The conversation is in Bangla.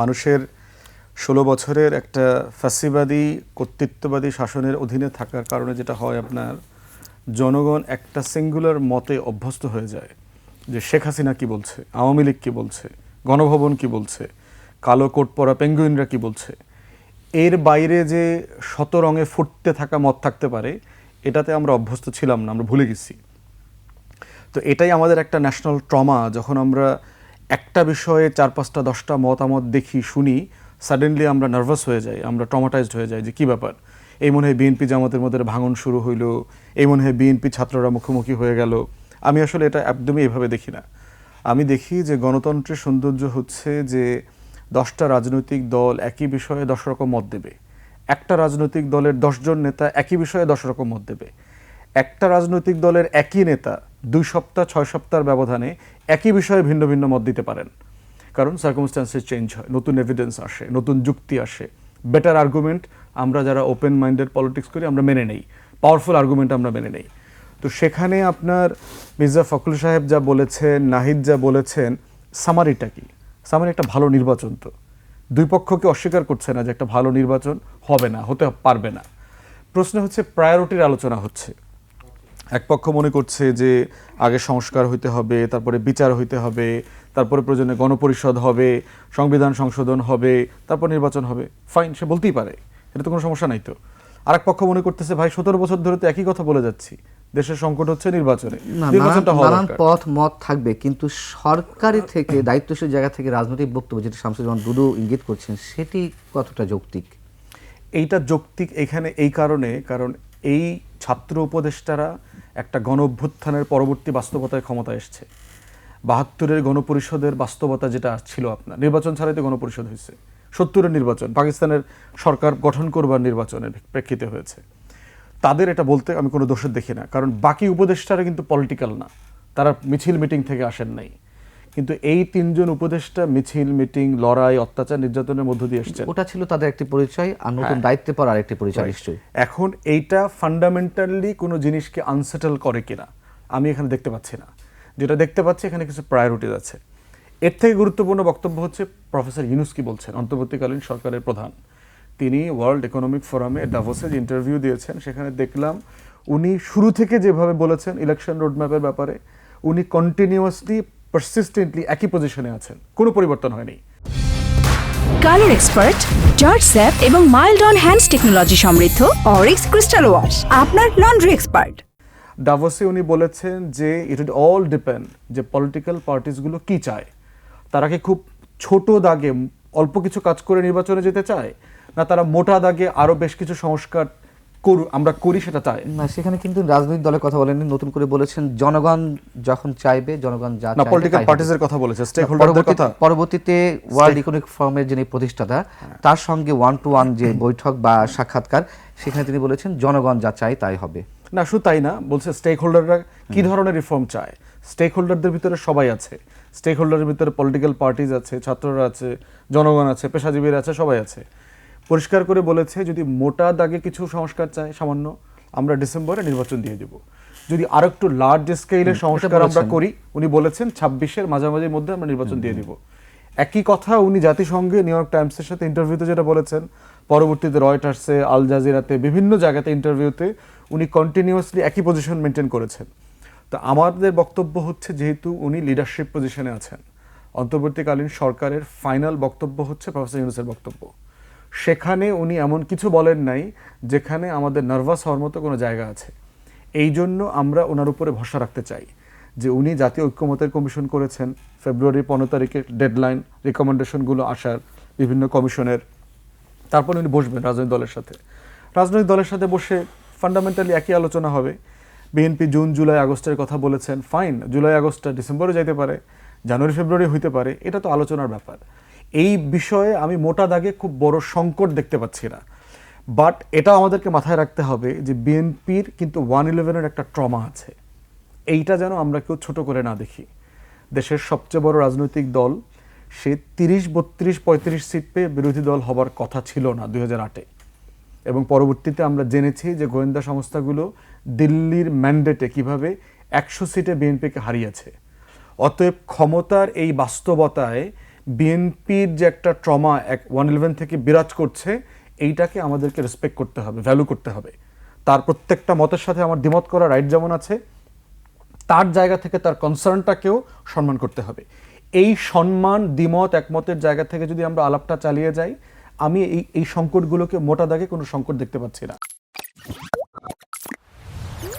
মানুষের ষোলো বছরের একটা ফ্যাসিবাদী কর্তৃত্ববাদী শাসনের অধীনে থাকার কারণে যেটা হয় আপনার, জনগণ একটা সিঙ্গুলার মতে অভ্যস্ত হয়ে যায় যে শেখ হাসিনা কি বলছে, আওয়ামী লীগ কী বলছে, গণভবন কি বলছে, কালো কোট পরা পেঙ্গুইনরা কি বলছে। এর বাইরে যে শত রঙে ফুটতে থাকা মত থাকতে পারে, এটাতে আমরা অভ্যস্ত ছিলাম না, আমরা ভুলে গেছি। তো এটাই আমাদের একটা ন্যাশনাল ট্রমা যখন আমরা একটা বিষয়ে চার পাঁচটা, দশটা মতামত দেখি, শুনি সাডেনলি আমরা নার্ভাস হয়ে যাই, আমরা ট্রমাটাইজড হয়ে যাই যে কী ব্যাপার? এই মনে হয় বিএনপি জামাতের মধ্যে ভাঙন শুরু হইল, এই মনে হয় বিএনপি ছাত্ররা মুখোমুখি হয়ে গেল। আমি আসলে এটা একদমই এভাবে দেখি না। আমি দেখি যে গণতন্ত্রের সৌন্দর্য হচ্ছে যে দশটা রাজনৈতিক দল একই বিষয়ে দশ রকম মত দেবে। একটা রাজনৈতিক দলের দশজন নেতা একই বিষয়ে দশ রকম মত দেবে। একটা রাজনৈতিক দলের একই নেতা দুই সপ্তাহ, ছয় সপ্তাহের ব্যবধানে একই বিষয়ে ভিন্ন ভিন্ন মত দিতে পারেন। কারণ সার্কমস্টান্সেস চেঞ্জ হয়, নতুন এভিডেন্স আসে, নতুন যুক্তি আসে। বেটার আর্গুমেন্ট আমরা যারা ওপেন মাইন্ডেড পলিটিক্স করি, আমরা মেনে নেই। পাওয়ারফুল আর্গুমেন্ট আমরা মেনে নেই। তো সেখানে আপনার মির্জা ফখরুল সাহেব যা বলেছেন, নাহিদ যা বলেছেন সামারিটা কি? সামারি একটা ভালো নির্বাচন তো। দুই পক্ষকে অস্বীকার করছে না যে একটা ভালো নির্বাচন হবে না, হতে পারবে না। প্রশ্ন হচ্ছে প্রায়োরিটির আলোচনা হচ্ছে। এক পক্ষ মনে করছে যে আগে সংস্কার হইতে হবে তারপরে বিচার হইতে হবে তারপরে প্রয়োজনে গণপরিষদ হবে সংবিধান সংশোধন হবে তারপর নির্বাচন হবে। ফাইন সে বলতেই পারে। এটা তো কোনো সমস্যা নাই তো। আর এক পক্ষ মনে করতেছে ভাই সতেরো বছর ধরে তো একই কথা বলে যাচ্ছি। দেশের সংকট হচ্ছে নির্বাচনে। নানান। পথ মত থাকবে কিন্তু সরকারি থেকে দায়িত্বশীল জায়গা থেকে রাজনৈতিক বক্তব্য যেটা শামসুজ্জামান দুদু ইঙ্গিত করছেন সেটি কতটা যৌক্তিক? এইটা যৌক্তিক এখানে এই কারণে কারণ এই ছাত্র উপদেষ্টারা একটা গণ অভ্যুত্থানের পরবর্তী বাস্তবতায় ক্ষমতা এসছে। বাহাত্তরের গণপরিষদের বাস্তবতা যেটা ছিল আপনার, নির্বাচন ছাড়াই তো গণপরিষদ হয়েছে। সত্তরের নির্বাচন, পাকিস্তানের সরকার গঠন করবার নির্বাচনের প্রেক্ষিতে হয়েছে। তাদের এটা বলতে আমি কোনো দোষের দেখি না, কারণ বাকি উপদেষ্টারা কিন্তু পলিটিক্যাল না। তারা মিছিল মিটিং থেকে আসেন নাই। কিন্তু এই তিনজন উপদেষ্টা মিছিল মিটিং লড়াই অত্যাচার নির্যাতনের মধ্য দিয়ে এসছেন। ওটা ছিল তাদের একটি পরিচয় আর নতুন হ্যাঁ। দায়িত্বে পর আরেকটি পরিচয় নিশ্চয়ই। এখন এইটা ফান্ডামেন্টালি কোনো জিনিসকে আনসেটেল করে কিনা আমি এখানে দেখতে পাচ্ছি না। যেটা দেখতে পাচ্ছি এখানে কিছু প্রায়োরিটিজ আছে। এর থেকে গুরুত্বপূর্ণ বক্তব্য হচ্ছে প্রফেসর ইউনুস কি বলছেন? অন্তর্বর্তীকালীন সরকারের প্রধান। তিনি ওয়ার্ল্ড ইকোনমিক ফোরামে ডাভোসে যে ইন্টারভিউ দিয়েছেন সেখানে দেখলাম উনি শুরু থেকে যেভাবে বলেছেন ইলেকশন রোডম্যাপের ব্যাপারে উনি কন্টিনিউয়াসলি পারসিস্টেন্টলি একই পজিশনে আছেন। কোনো পরিবর্তন হয়নি। কালার এক্সপার্ট জর্জ স্যাপ এবং মাইল্ড অন হ্যান্ডস টেকনোলজি সমৃদ্ধ অরিক্স ক্রিস্টাল ওয়াশ আপনার লন্ড্রি এক্সপার্ট। ডাভোসে উনি বলেছেন যে ইট উড অল ডিপেন্ড যে পলিটিক্যাল পার্টিসগুলো কি চায়। তারা কি খুব ছোট দাগে অল্প কিছু কাজ করে নির্বাচনে যেতে চায়? না তারা মোটা দাগে আরও বেশ কিছু সংস্কার করু আমরা করি সেটা চায় না সেখানে কিন্তু রাজনৈতিক দলের কথা বলেননি নতুন করে বলেছেন জনগণ যখন চাইবে জনগণ যা না পলিটিক্যাল হবে। কথা বলেছে স্টেক হোল্ডারদের কথা। পরবর্তীতে ওয়ার্ল্ড ইকোনমিক ফোরামের যিনি প্রতিষ্ঠাতা তার সঙ্গে ওয়ান টু ওয়ান যে বৈঠক বা সাক্ষাৎকার সেখানে তিনি বলেছেন জনগণ যা চায় তাই হবে। না শুধু তাই না বলছে স্টেক হোল্ডাররা কি ধরনের রিফর্ম চায়? স্টেক হোল্ডারদের ভিতরে সবাই আছে। স্টেক হোল্ডারের ভিতরে পলিটিক্যাল পার্টিজ আছে ছাত্ররা আছে জনগণ আছে পেশাজীবীরা আছে সবাই আছে। পরিষ্কার করে বলেছে যদি মোটা দাগে কিছু সংস্কার চায় সামান্য আমরা ডিসেম্বরে নির্বাচন দিয়ে দেব। যদি আরও একটু লার্জ স্কেলের সংস্কার আমরা করি উনি বলেছেন ছাব্বিশের মাঝামাঝির মধ্যে আমরা নির্বাচন দিয়ে দিব। একই কথা উনি জাতিসংঘে নিউ ইয়র্ক টাইমসের সাথে ইন্টারভিউতে যেটা বলেছেন পরবর্তীতে রয়টার্সে আল জাজিরাতে বিভিন্ন জায়গাতে ইন্টারভিউতে উনি কন্টিনিউয়াসলি একই পজিশন মেনটেন করেছেন। তো আমাদের বক্তব্য হচ্ছে যেহেতু উনি লিডারশিপ পজিশনে আছেন অন্তর্বর্তীকালীন সরকারের ফাইনাল বক্তব্য হচ্ছে প্রফেসর ইউনুসের বক্তব্য। সেখানে উনি এমন কিছু বলেন নাই যেখানে আমাদের নার্ভাস হওয়ার মতো কোনো জায়গা আছে। এই জন্য আমরা ওনার উপরে ভরসা রাখতে চাই যে উনি জাতীয় ঐক্যমতের কমিশন করেছেন ফেব্রুয়ারি পনেরো তারিখে ডেডলাইন রিকমেন্ডেশনগুলো আসার বিভিন্ন কমিশনের। তারপর উনি বসবেন রাজনৈতিক দলের সাথে। রাজনৈতিক দলের সাথে বসে ফান্ডামেন্টালি একই আলোচনা হবে। বিএনপি জুন, জুলাই, আগস্টের কথা বলেছেন। ফাইন জুলাই আগস্টটা ডিসেম্বরে যাইতে পারে, জানুয়ারি, ফেব্রুয়ারি হইতে পারে, এটা তো আলোচনার ব্যাপার। এই বিষয়ে আমি মোটা দাগে খুব বড় সংকট দেখতে পাচ্ছি না। বাট এটা আমাদেরকে মাথায় রাখতে হবে যে বিএনপির কিন্তু ওয়ান ইলেভেনের একটা ট্রমা আছে। এইটা যেন আমরা কেউ ছোট করে না দেখি। দেশের সবচেয়ে বড় রাজনৈতিক দল, সে তিরিশ, বত্রিশ, পঁয়ত্রিশ সিট পেয়ে বিরোধী দল হবার কথা ছিল না দুই হাজার আটে। এবং পরবর্তীতে আমরা জেনেছি যে গোয়েন্দা সংস্থাগুলো দিল্লির ম্যান্ডেটে কীভাবে একশো সিটে বিএনপিকে হারিয়েছে। অতএব ক্ষমতার এই বাস্তবতায় বিএনপির যে একটা ট্রমা এক ওয়ান ইলেভেন থেকে বিরাজ করছে, এইটাকে আমাদেরকে রেসপেক্ট করতে হবে ভ্যালু করতে হবে। তার প্রত্যেকটা মতের সাথে আমার দ্বিমত করার রাইট যেমন আছে, তার জায়গা থেকে তার কনসার্নটাকেও সম্মান করতে হবে। এই সম্মান, দ্বিমত, একমতের জায়গা থেকে যদি আমরা আলাপটা চালিয়ে যাই, আমি এই এই সংকটগুলোকে মোটা দাগে কোনো সংকট দেখতে পাচ্ছি না।